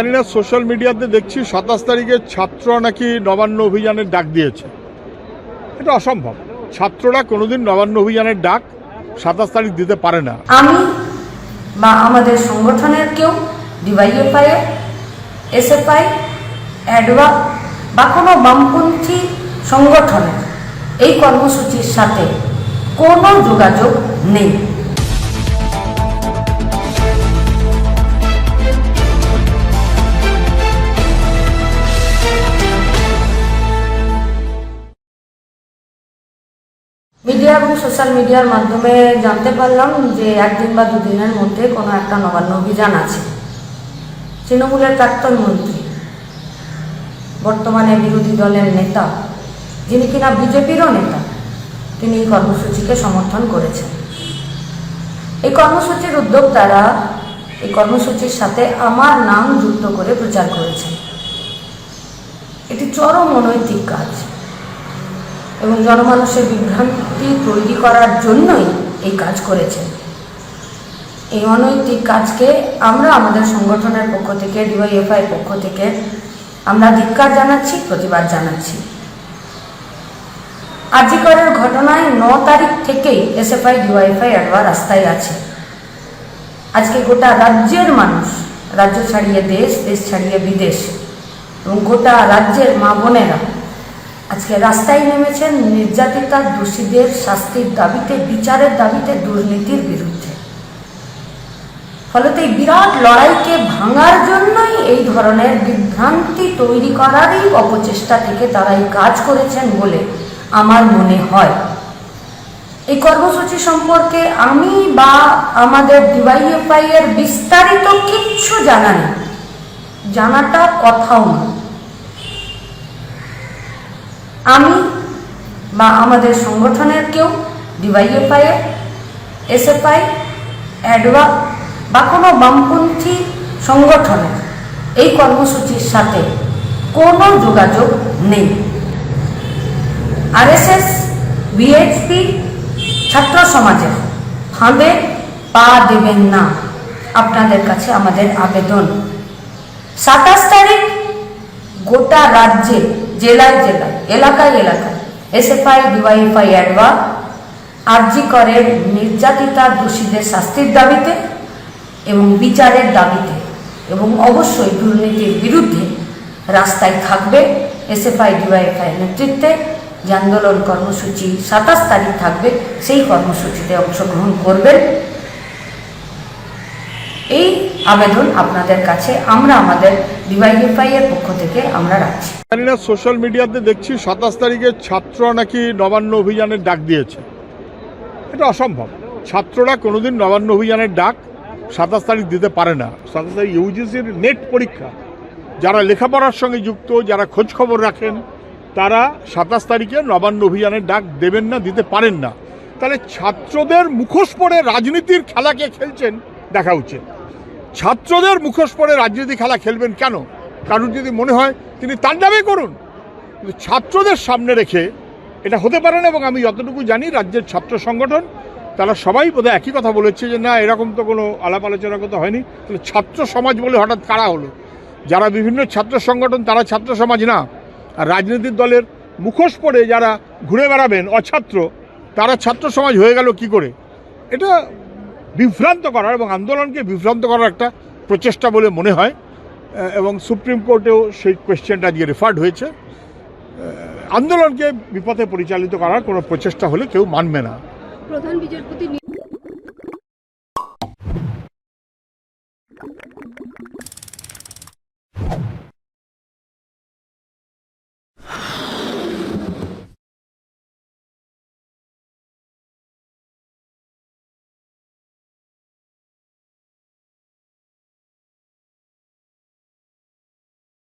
জানি না সোশ্যাল মিডিয়াতে দেখছি সাতাশ তারিখে ছাত্ররা নাকি নবান্ন অভিযানের ডাক দিয়েছে। এটা অসম্ভব। ছাত্ররা কোনোদিন নবান্ন অভিযানের ডাক সাতাশ তারিখ দিতে পারে না। আমি বা আমাদের সংগঠনের কেউ ডিওয়াইএফআই এসএফআই অ্যাডওয়া বা কোনো বামপন্থী সংগঠনের এই কর্মসূচির সাথে কোনো যোগাযোগ নেই। মিডিয়া এবং সোশ্যাল মিডিয়ার মাধ্যমে জানতে পারলাম যে একদিন বা দুদিনের মধ্যে কোনো একটা নবান্ন অভিযান আছে। তৃণমূলের প্রাক্তন মন্ত্রী, বর্তমানে বিরোধী দলের নেতা, যিনি কিনা বিজেপিরও নেতা, তিনি এই কর্মসূচিকে সমর্থন করেছেন। এই কর্মসূচির উদ্যোক্তারা এই কর্মসূচির সাথে আমার নাম যুক্ত করে প্রচার করেছেন। এটি চরম অনৈতিক কাজ। এবং জনমানুষের বিভ্রান্তি তৈরি করার জন্যই এই কাজ করেছে এই অনৈতিক কাজকে আমরা আমাদের সংগঠনের পক্ষ থেকে, ডিওয়াইএফআই পক্ষ থেকে আমরা ধিক্কার জানাচ্ছি, প্রতিবাদ জানাচ্ছি। আজিকরের ঘটনায় ন তারিখ থেকেই এসএফআই, ডিওয়াইএফআই অ্যাডওয়া রাস্তায় আছে। আজকে গোটা রাজ্যের মানুষ, রাজ্য ছাড়িয়ে দেশ দেশ ছাড়িয়ে বিদেশ এবং গোটা রাজ্যের মা বোনেরা আজকে রাস্তায় নেমেছেন নির্যাতিতা দোষীদের শাস্তির দাবিতে, বিচারের দাবিতে, দুর্নীতির বিরুদ্ধে। ফলত এই বিরাট লড়াইকে ভাঙার জন্যই এই ধরনের বিভ্রান্তি তৈরি করারই অপচেষ্টা থেকে তারা এই কাজ করেছেন বলে আমার মনে হয়। এই কর্মসূচি সম্পর্কে আমি বা আমাদের ডিওয়াইএফআই এর বিস্তারিত কিচ্ছু জানা নেই। জানাটা কথাও না আমি বা আমাদের সংগঠনের কেউ, ডিওয়াইএফআই, এসএফআই, অ্যাডওয়া বা কোনো বামপন্থী সংগঠনের এই কর্মসূচির সাথে কোনো যোগাযোগ নেই। আরএসএস, বিএইচপি ছাত্র সমাজের ফাঁদে পা দেবেন না। আপনাদের কাছে আমাদের আবেদন। সাতাশ তারিখ গোটা রাজ্যে, জেলায় জেলায়, এলাকায় এলাকায় এসএফআই, ডিওয়াইএফআই অ্যাডওয়া আরজি করের নির্যাতিতা দোষীদের শাস্তির দাবিতে এবং বিচারের দাবিতে এবং অবশ্যই দুর্নীতির বিরুদ্ধে রাস্তায় থাকবে এসএফআই, ডিওয়াইএফআই নেতৃত্বে। যে আন্দোলন কর্মসূচি সাতাশ তারিখ থাকবে, সেই কর্মসূচিতে অংশগ্রহণ করবেন। এই আবেদন আপনাদের কাছে আমরা আমাদের ডিওয়াইএফআই এর পক্ষ থেকে আমরা রাখছি। জানি না সোশ্যাল মিডিয়াতে দেখছি সাতাশ তারিখে ছাত্ররা নাকি নবান্ন অভিযানের ডাক দিয়েছে। এটা অসম্ভব। ছাত্ররা কোনোদিন নবান্ন অভিযানের ডাক সাতাশ তারিখ দিতে পারে না। সাতাশ তারিখ ইউজিসির নেট পরীক্ষা। যারা লেখাপড়ার সঙ্গে যুক্ত, যারা খোঁজ খবর রাখেন, তারা সাতাশ তারিখে নবান্ন অভিযানের ডাক দেবেন না, দিতে পারেন না। তাহলে ছাত্রদের মুখোশ পড়ে রাজনীতির খেলাকে খেলছেন দেখা উচিত। ছাত্রদের মুখোশ পড়ে রাজনীতি খেলা খেলবেন কেন? কারণ যদি মনে হয় তিনি তার নামে করুন। কিন্তু ছাত্রদের সামনে রেখে এটা হতে পারে না এবং আমি যতটুকু জানি রাজ্যের ছাত্র সংগঠন, তারা সবাই বোধহয় একই কথা বলেছে যে না, এরকম তো কোনো আলাপ আলোচনার কথা হয়নি। তাহলে ছাত্র সমাজ বলে হঠাৎ কারা হলো? যারা বিভিন্ন ছাত্র সংগঠন, তারা ছাত্র সমাজ না। আর রাজনৈতিক দলের মুখোশ পড়ে যারা ঘুরে বেড়াবেন অছাত্র, তারা ছাত্র সমাজ হয়ে গেল কি করে? এটা বিভ্রান্ত করার এবং আন্দোলনকে বিভ্রান্ত করার একটা প্রচেষ্টা বলে মনে হয়। এবং সুপ্রিম কোর্টেও সেই কোয়েশ্চেনটা দিয়ে রেফার্ড হয়েছে। আন্দোলনকে বিপথে পরিচালিত করার কোনো প্রচেষ্টা হলে কেউ মানবে না। প্রধান বিচারপতি